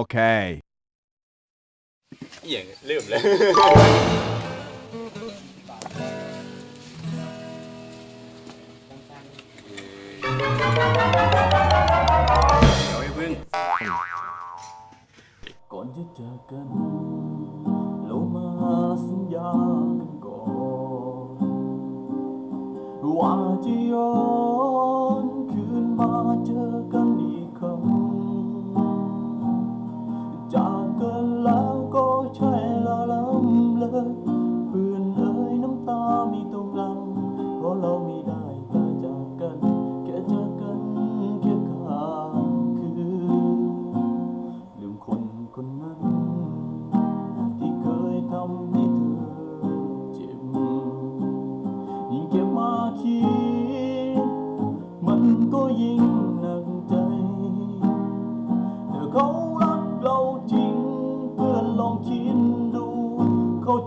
Okay. เหี้ยลืมเลย เดี๋ยวไอ้พึ่งก่อนจะเจอกันเรามาสัญญากันก่อนว่าจะย้อนคืนมาเจอกันอีก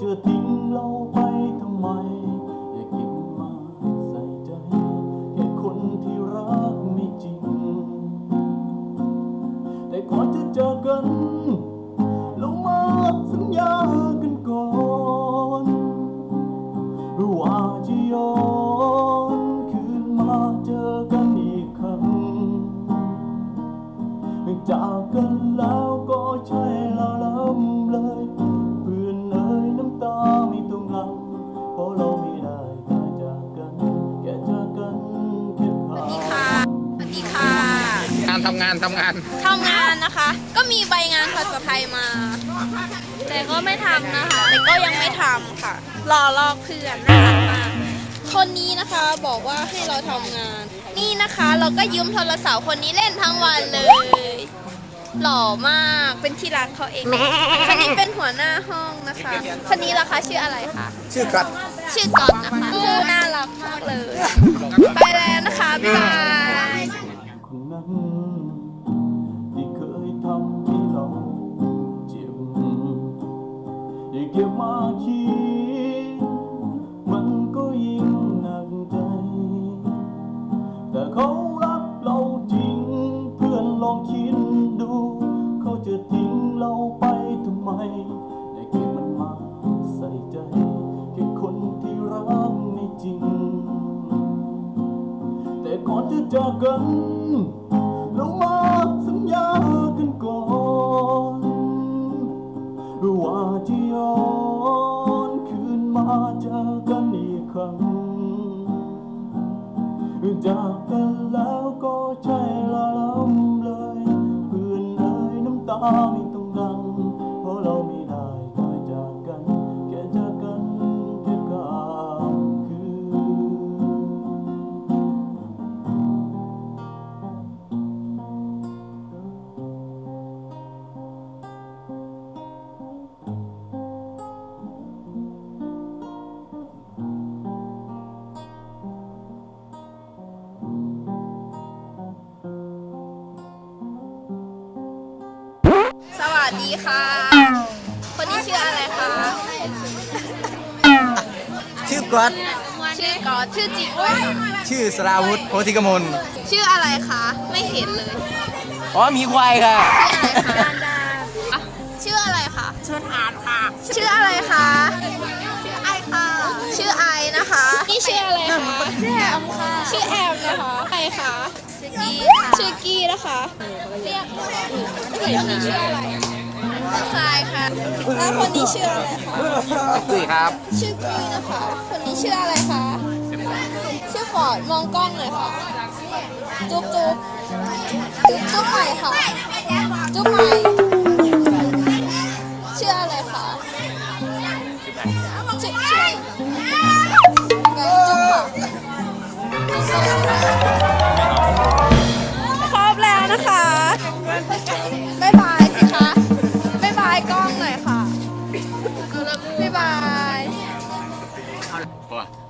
จะทิ้งเราไปทำไม ทำงานทำงาน ทำงานนะคะ ก็มีใบงานภาษาไทยมา แต่ก็ไม่ทำนะคะ แต่ก็ยังไม่ทำค่ะ รอลอกเพื่อนน่ารักมากคนนี้นะคะบอกว่าให้เราทำงาน นี่นะคะเราก็ยืมโทรศัพท์คนนี้เล่นทั้งวันเลย หล่อมากเป็นที่รักเขาเองคนนี้เป็นหัวหน้าห้องนะคะคนนี้ล่ะคะชื่ออะไรคะชื่อกัดชื่อก๊อตนะคะชื่อน่ารักมากเลย ไปแล้วนะคะบ๊ายบาย ค จะจากกัน เรามาสัญญากันก่อนว่าจะย้อนคืนมาเจอกันอีกครั้ง จากกันแล้วก็ใช่ละลำเลยเพื่อนเอ่ยน้ำตาไม่ สวัสดีค่ะ คนนี้ชื่ออะไรคะ ชื่อกัดชื่อก๊อตชื่อจริงด้วย ชื่อสราวุธโพธิกมลชื่ออะไรคะ ไม่เห็นเลย อ๋อมีควายค่ะ ชื่ออะไรคะ ชื่ออาร์ตค่ะ ชื่ออะไรคะ ชื่อไอค่ะ ชื่อไอนะคะ นี่ชื่ออะไรคะ ชื่อแอมค่ะ ชื่อแอมนะคะใครคะ ชื่อกี้ชื่อกี้นะคะเรียกคนนี้ชื่ออะไรทรายค่ะแล้วคนนี้ชื่ออะไรคะตุ้ยครับชื่อกี้นะคะ คนนี้ชื่ออะไรคะชื่อฟอร์ดมองกล้องหน่อยค่ะจุ๊บจุ๊บจุ๊บจุ๊บใหม่ค่ะจุ๊บใหม่